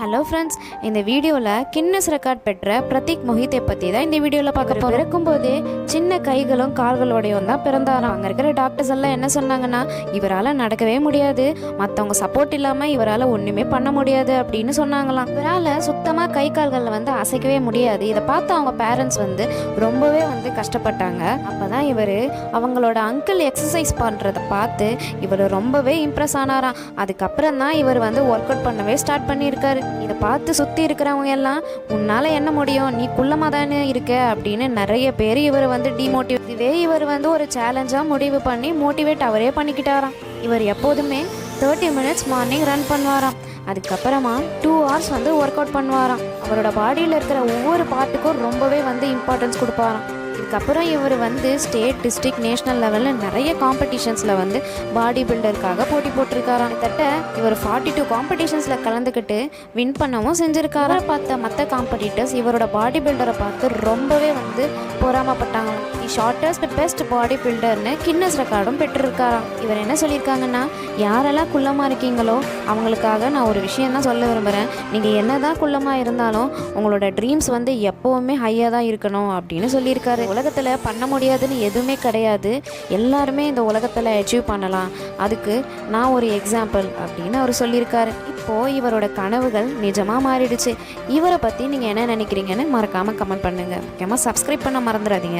Hello friends இந்த வீடியோவில் Guinness record பெற்ற பிரதீக் மொஹித்தை பற்றி தான் இந்த வீடியோவில் பார்க்க போகிறோம் பிறக்கும்போதே சின்ன கைகளும் கால்களோடையும் தான் பிறந்தாராம். அங்கே இருக்கிற டாக்டர்ஸ் எல்லாம் என்ன சொன்னாங்கன்னா இவரால் நடக்கவே முடியாது. மற்றவங்க சப்போர்ட் இல்லாமல் இவரால் ஒன்றுமே பண்ண முடியாது அப்படின்னு சொன்னாங்களாம். இவரால் சுத்தமாக கை கால்களில் வந்து அசைக்கவே முடியாது. இதை பார்த்து அவங்க பேரண்ட்ஸ் வந்து ரொம்பவே வந்து கஷ்டப்பட்டாங்க. அப்போ தான் இவர் அவங்களோட அங்கிள் எக்ஸசைஸ் பண்ணுறத பார்த்து இவர் ரொம்பவே இம்ப்ரெஸ் ஆனாராம். அதுக்கப்புறம் தான் இவர் வந்து ஒர்க் அவுட் பண்ணவே ஸ்டார்ட் பண்ணியிருக்காரு. இதை பார்த்து சுற்றி இருக்கிறவங்க எல்லாம் உன்னால் என்ன முடியும்? நீ குள்ளமாக தானே இருக்க? அப்படின்னு நிறைய பேர் இவர் வந்து டிமோட்டிவ் இதுவே இவர் வந்து ஒரு சேலஞ்சாக முடிவு பண்ணி மோட்டிவேட் அவரே பண்ணிக்கிட்டாராம். இவர் எப்போதுமே தேர்ட்டி மினிட்ஸ் மார்னிங் ரன் பண்ணுவாராம். அதுக்கப்புறமா டூ ஹவர்ஸ் வந்து ஒர்க் அவுட் பண்ணுவாராம். அவரோட பாடியில் இருக்கிற ஒவ்வொரு பார்ட்டுக்கும் ரொம்பவே வந்து இம்பார்ட்டன்ஸ் கொடுப்பாராம். இதுக்கப்புறம் இவர் வந்து ஸ்டேட் டிஸ்ட்ரிக்ட் நேஷனல் லெவலில் நிறைய காம்படிஷன்ஸில் வந்து பாடி பில்டருக்காக போட்டி போட்டிருக்காராம் கிட்டத்தட்ட இவர் ஃபார்ட்டி டூ காம்படிஷன்ஸில் கலந்துக்கிட்டு வின் பண்ணவும் செஞ்சுருக்காரா. பார்த்த மற்ற காம்படிட்டர்ஸ் இவரோட பாடி பில்டரை பார்த்து ரொம்பவே வந்து பொறாமப்பட்டாங்க. தி ஷார்ட்டஸ்ட் பெஸ்ட் பாடி பில்டர்னு கின்னஸ் ரெக்கார்டும் பெற்றிருக்காராம். இவர் என்ன சொல்லியிருக்காங்கன்னா யாரெல்லாம் குள்ளமாக இருக்கீங்களோ அவங்களுக்காக நான் ஒரு விஷயம் தான் சொல்ல விரும்புகிறேன் நீங்கள் என்ன தான் குள்ளமாக இருந்தாலும் உங்களோட ட்ரீம்ஸ் வந்து எப்போவுமே ஹையாக தான் இருக்கணும் அப்படின்னு சொல்லியிருக்காரு. உலகத்தில் பண்ண முடியாதுன்னு எதுவுமே கிடையாது. எல்லாருமே இந்த உலகத்தில் அச்சீவ் பண்ணலாம். அதுக்கு நான் ஒரு எக்ஸாம்பிள் அப்படின்னு அவர் சொல்லியிருக்காரு. இப்போது இவரோட கனவுகள் நிஜமாக மாறிடுச்சு. இவரை பற்றி நீங்கள் என்ன நினைக்கிறீங்கன்னு மறக்காமல் கமெண்ட் பண்ணுங்கள் முக்கியமாக சப்ஸ்கிரைப் பண்ண மறந்துடாதீங்க.